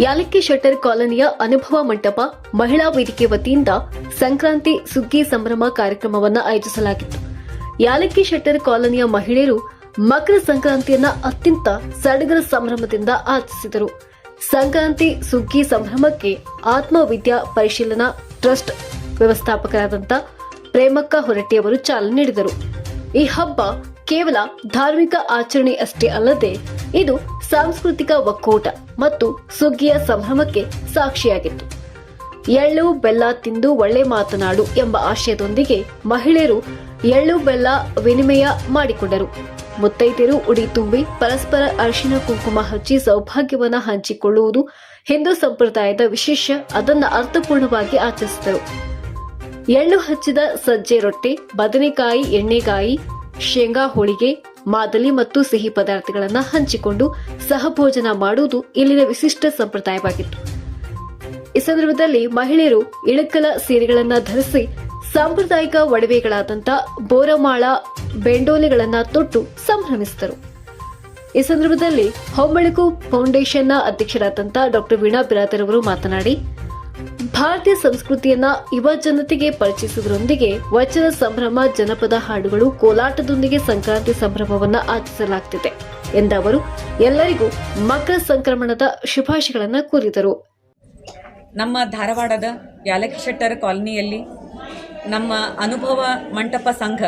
ಯಾಲಕ್ಕಿ ಶೆಟ್ಟರ್ ಕಾಲೋನಿಯ ಅನುಭವ ಮಂಟಪ ಮಹಿಳಾ ವೇದಿಕೆ ವತಿಯಿಂದ ಸಂಕ್ರಾಂತಿ ಸುಗ್ಗಿ ಸಂಭ್ರಮ ಕಾರ್ಯಕ್ರಮವನ್ನು ಆಯೋಜಿಸಲಾಗಿತ್ತು. ಯಾಲಕ್ಕಿ ಶೆಟ್ಟರ್ ಕಾಲೋನಿಯ ಮಹಿಳೆಯರು ಮಕರ ಸಂಕ್ರಾಂತಿಯನ್ನ ಅತ್ಯಂತ ಸಡಗರ ಸಂಭ್ರಮದಿಂದ ಆಚರಿಸಿದರು. ಸಂಕ್ರಾಂತಿ ಸುಗ್ಗಿ ಸಂಭ್ರಮಕ್ಕೆ ಆತ್ಮವಿದ್ಯಾ ಪರಿಶೀಲನಾ ಟ್ರಸ್ಟ್ ವ್ಯವಸ್ಥಾಪಕರಾದಂತ ಪ್ರೇಮಕ್ಕ ಹೊರಟ್ಟಿಯವರು ಚಾಲನೆ ನೀಡಿದರು. ಈ ಹಬ್ಬ ಕೇವಲ ಧಾರ್ಮಿಕ ಆಚರಣೆ ಅಷ್ಟೇ ಅಲ್ಲದೆ ಇದು ಸಾಂಸ್ಕೃತಿಕ ಒಕ್ಕೂಟ ಮತ್ತು ಸುಗ್ಗಿಯ ಸಂಭ್ರಮಕ್ಕೆ ಸಾಕ್ಷಿಯಾಗಿತ್ತು. ಎಳ್ಳು, ಬೆಲ್ಲ ತಿಂದು ಒಳ್ಳೆ ಮಾತನಾಡು ಎಂಬ ಆಶಯದೊಂದಿಗೆ ಮಹಿಳೆಯರು ಎಳ್ಳು, ಬೆಲ್ಲ ವಿನಿಮಯ ಮಾಡಿಕೊಂಡರು. ಮುತ್ತೈದೆಯರು ಉಡಿ ತುಂಬಿ ಪರಸ್ಪರ ಅರಿಶಿನ ಕುಂಕುಮ ಹಚ್ಚಿ ಸೌಭಾಗ್ಯವನ್ನ ಹಂಚಿಕೊಳ್ಳುವುದು ಹಿಂದೂ ಸಂಪ್ರದಾಯದ ವಿಶೇಷ, ಅದನ್ನ ಅರ್ಥಪೂರ್ಣವಾಗಿ ಆಚರಿಸಿದರು. ಎಳ್ಳು ಹಚ್ಚಿದ ಸಜ್ಜೆ ರೊಟ್ಟಿ, ಬದನೆಕಾಯಿ ಎಣ್ಣೆಗಾಯಿ ಶೇಂಗಾ, ಹೋಳಿಗೆ, ಮಾದಲಿ ಮತ್ತು ಸಿಹಿ ಪದಾರ್ಥಗಳನ್ನು ಹಂಚಿಕೊಂಡು ಸಹಭೋಜನ ಮಾಡುವುದು ಇಲ್ಲಿನ ವಿಶಿಷ್ಟ ಸಂಪ್ರದಾಯವಾಗಿತ್ತು. ಈ ಸಂದರ್ಭದಲ್ಲಿ ಮಹಿಳೆಯರು ಇಳಕಲ ಸೀರೆಗಳನ್ನ ಧರಿಸಿ ಸಾಂಪ್ರದಾಯಿಕ ಒಡವೆಗಳಾದಂಥ ಬೋರಮಾಳ ಬೆಂಡೋಲೆಗಳನ್ನ ತೊಟ್ಟು ಸಂಭ್ರಮಿಸಿದರು. ಈ ಸಂದರ್ಭದಲ್ಲಿ ಹೊಂಬಳಕು ಫೌಂಡೇಶನ್ನ ಅಧ್ಯಕ್ಷರಾದಂಥ ಡಾಕ್ಟರ್ ವೀಣಾ ಬಿರಾದರ್ ಅವರು ಮಾತನಾಡಿ ಭಾರತೀಯ ಸಂಸ್ಕೃತಿಯನ್ನ ಯುವ ಜನತೆಗೆ ಪರಿಚಯಿಸುವುದರೊಂದಿಗೆ ವಚನ ಸಂಭ್ರಮ ಜನಪದ ಹಾಡುಗಳು ಕೋಲಾಟದೊಂದಿಗೆ ಸಂಕ್ರಾಂತಿ ಸಂಭ್ರಮವನ್ನ ಆಚರಿಸಲಾಗುತ್ತಿದೆ ಎಂದ ಅವರು, ಎಲ್ಲರಿಗೂ ಮಕರ ಸಂಕ್ರಮಣದ ಶುಭಾಶಯಗಳನ್ನು ಕೋರಿದರು. ನಮ್ಮ ಧಾರವಾಡದ ಯಾಲಕ್ಕಿ ಶೆಟ್ಟರ್ ಕಾಲನಿಯಲ್ಲಿ ನಮ್ಮ ಅನುಭವ ಮಂಟಪ ಸಂಘ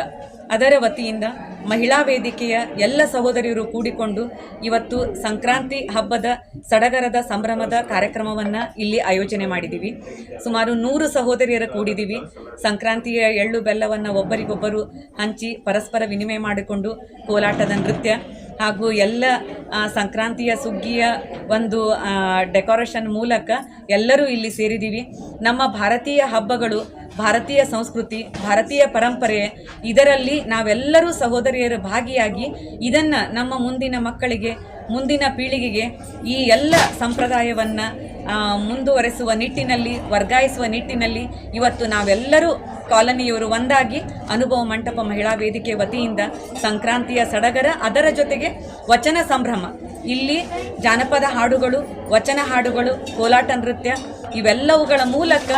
ಅದರ ವತಿಯಿಂದ ಮಹಿಳಾ ವೇದಿಕೆಯ ಎಲ್ಲ ಸಹೋದರಿಯರು ಕೂಡಿಕೊಂಡು ಇವತ್ತು ಸಂಕ್ರಾಂತಿ ಹಬ್ಬದ ಸಡಗರದ ಸಂಭ್ರಮದ ಕಾರ್ಯಕ್ರಮವನ್ನು ಇಲ್ಲಿ ಆಯೋಜನೆ ಮಾಡಿದ್ದೀವಿ ಸುಮಾರು ನೂರು ಸಹೋದರಿಯರ ಕೂಡಿದ್ದೀವಿ ಸಂಕ್ರಾಂತಿಯ ಎಳ್ಳು ಬೆಲ್ಲವನ್ನು ಒಬ್ಬರಿಗೊಬ್ಬರು ಹಂಚಿ ಪರಸ್ಪರ ವಿನಿಮಯ ಮಾಡಿಕೊಂಡು ಕೋಲಾಟದ ನೃತ್ಯ ಹಾಗೂ ಎಲ್ಲ ಸಂಕ್ರಾಂತಿಯ ಸುಗ್ಗಿಯ ಒಂದು ಡೆಕೋರೇಷನ್ ಮೂಲಕ ಎಲ್ಲರೂ ಇಲ್ಲಿ ಸೇರಿದ್ದೀವಿ ನಮ್ಮ ಭಾರತೀಯ ಹಬ್ಬಗಳು ಭಾರತೀಯ ಸಂಸ್ಕೃತಿ, ಭಾರತೀಯ ಪರಂಪರೆ, ಇದರಲ್ಲಿ ನಾವೆಲ್ಲರೂ ಸಹೋದರಿಯರು ಭಾಗಿಯಾಗಿ ಇದನ್ನು ನಮ್ಮ ಮುಂದಿನ ಮಕ್ಕಳಿಗೆ, ಮುಂದಿನ ಪೀಳಿಗೆಗೆ ಈ ಎಲ್ಲ ಸಂಪ್ರದಾಯವನ್ನು ಮುಂದುವರೆಸುವ ನಿಟ್ಟಿನಲ್ಲಿ, ವರ್ಗಾಯಿಸುವ ನಿಟ್ಟಿನಲ್ಲಿ ಇವತ್ತು ನಾವೆಲ್ಲರೂ ಕಾಲನಿಯವರು ಒಂದಾಗಿ ಅನುಭವ ಮಂಟಪ ಮಹಿಳಾ ವೇದಿಕೆ ವತಿಯಿಂದ ಸಂಕ್ರಾಂತಿಯ ಸಡಗರ, ಅದರ ಜೊತೆಗೆ ವಚನ ಸಂಭ್ರಮ. ಇಲ್ಲಿ ಜಾನಪದ ಹಾಡುಗಳು, ವಚನ ಹಾಡುಗಳು, ಕೋಲಾಟ ನೃತ್ಯ ಇವೆಲ್ಲವುಗಳ ಮೂಲಕ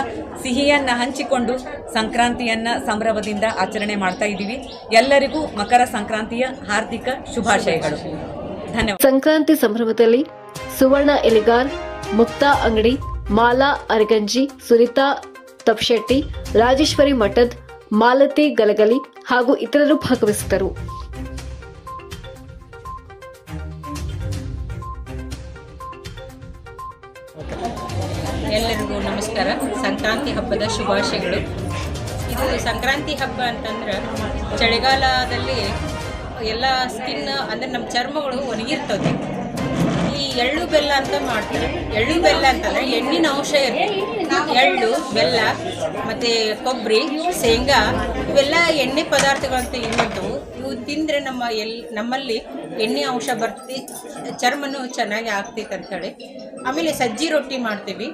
ಸಿಹಿಯನ್ನು ಹಂಚಿಕೊಂಡು ಸಂಕ್ರಾಂತಿಯನ್ನ ಸಂಭ್ರಮದಿಂದ ಆಚರಣೆ ಮಾಡ್ತಾ ಇದ್ದೀವಿ. ಎಲ್ಲರಿಗೂ ಮಕರ ಸಂಕ್ರಾಂತಿಯ ಹಾರ್ದಿಕ ಶುಭಾಶಯಗಳು. ಧನ್ಯವಾದ. ಸಂಕ್ರಾಂತಿ ಸಂಭ್ರಮದಲ್ಲಿ ಸುವರ್ಣ ಎಲಿಗಾರ್, ಮುಕ್ತಾ ಅಂಗಡಿ, ಮಾಲಾ ಅರಗಂಜಿ ಸುನಿತಾ ತಪ್ಶೆಟ್ಟಿ, ರಾಜೇಶ್ವರಿ ಮಠದ್, ಮಾಲತಿ ಗಲಗಲಿ ಹಾಗೂ ಇತರರು ಭಾಗವಹಿಸಿದ್ದರು. ಎಲ್ಲರಿಗೂ ನಮಸ್ಕಾರ. ಸಂಕ್ರಾಂತಿ ಹಬ್ಬದ ಶುಭಾಶಯಗಳು. ಇದು ಸಂಕ್ರಾಂತಿ ಹಬ್ಬ ಅಂತಂದ್ರೆ ಚಳಿಗಾಲದಲ್ಲಿ ಎಲ್ಲ ಸ್ಕಿನ್ ಅಂದರೆ ನಮ್ಮ ಚರ್ಮಗಳು ಒಣಗಿರ್ತದೆ. ಈ ಎಳ್ಳು ಬೆಲ್ಲ ಅಂತ ಮಾಡ್ತಾರೆ. ಎಳ್ಳು ಬೆಲ್ಲ ಅಂತಂದ್ರೆ ಎಣ್ಣಿನ ಅಂಶ ಇರುತ್ತೆ ಎಳ್ಳು, ಬೆಲ್ಲ, ಮತ್ತು ಕೊಬ್ಬರಿ, ಶೇಂಗಾ ಇವೆಲ್ಲ ಎಣ್ಣೆ ಪದಾರ್ಥಗಳು ಅಂತ ಇರುವಂಥವು ಇವು ತಿಂದರೆ ನಮ್ಮ ಎಲ್, ನಮ್ಮಲ್ಲಿ ಎಣ್ಣೆ ಅಂಶ ಬರ್ತಿ, ಚರ್ಮನೂ ಚೆನ್ನಾಗಿ ಆಗ್ತೈತೆ ಅಂಥೇಳಿ ಆಮೇಲೆ ಸಜ್ಜಿ ರೊಟ್ಟಿ ಮಾಡ್ತೀವಿ.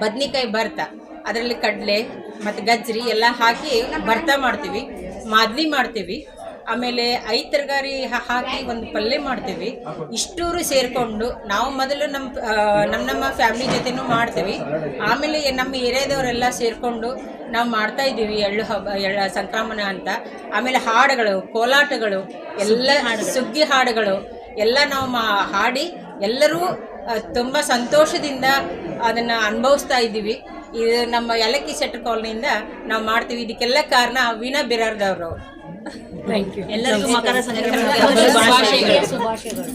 ಬದ್ನಿಕಾಯಿ ಭರ್ತ. ಅದರಲ್ಲಿ ಕಡಲೆ ಮತ್ತು ಗಜ್ಜರಿ ಎಲ್ಲ ಹಾಕಿ ಭರ್ತ ಮಾಡ್ತೀವಿ. ಮಾದಲಿ ಮಾಡ್ತೀವಿ. ಆಮೇಲೆ ಐದು ತರಕಾರಿ ಹಾಕಿ ಒಂದು ಪಲ್ಯ ಮಾಡ್ತೀವಿ. ಇಷ್ಟೂರು ಸೇರಿಕೊಂಡು ನಾವು ಮೊದಲು ನಮ್ಮ ನಮ್ಮ ನಮ್ಮ ಫ್ಯಾಮಿಲಿ ಜೊತೆನೂ ಮಾಡ್ತೀವಿ. ಆಮೇಲೆ ನಮ್ಮ ಏರಿಯಾದವರೆಲ್ಲ ಸೇರಿಕೊಂಡು ನಾವು ಮಾಡ್ತಾ ಇದ್ದೀವಿ ಎಳ್ಳು ಹಬ್ಬ ಎಳ್ಳ ಸಂಕ್ರಮಣ ಅಂತ. ಆಮೇಲೆ ಹಾಡುಗಳು ಕೋಲಾಟಗಳು ಎಲ್ಲ ಸುಗ್ಗಿ ಹಾಡುಗಳು. ಎಲ್ಲ ನಾವು ಮಾ ಹಾಡಿ ಎಲ್ಲರೂ ತುಂಬ ಸಂತೋಷದಿಂದ ಅದನ್ನು ಅನುಭವಿಸ್ತಾ ಇದ್ದೀವಿ. ಇದು ನಮ್ಮ ಯಲಕ್ಕಿ ಶೆಟ್ಟರ್ ಕಾಲನಿಯಿಂದ ನಾವು ಮಾಡ್ತೀವಿ. ಇದಕ್ಕೆಲ್ಲ ಕಾರಣ ವೀಣಾ ಬಿರಾರ್ದವರು ಥ್ಯಾಂಕ್ ಯು ಎಲ್ಲರಿಗೂ ಮಕರ ಸಂಕ್ರಾಂತಿ ಹಬ್ಬದ ಶುಭಾಶಯಗಳು.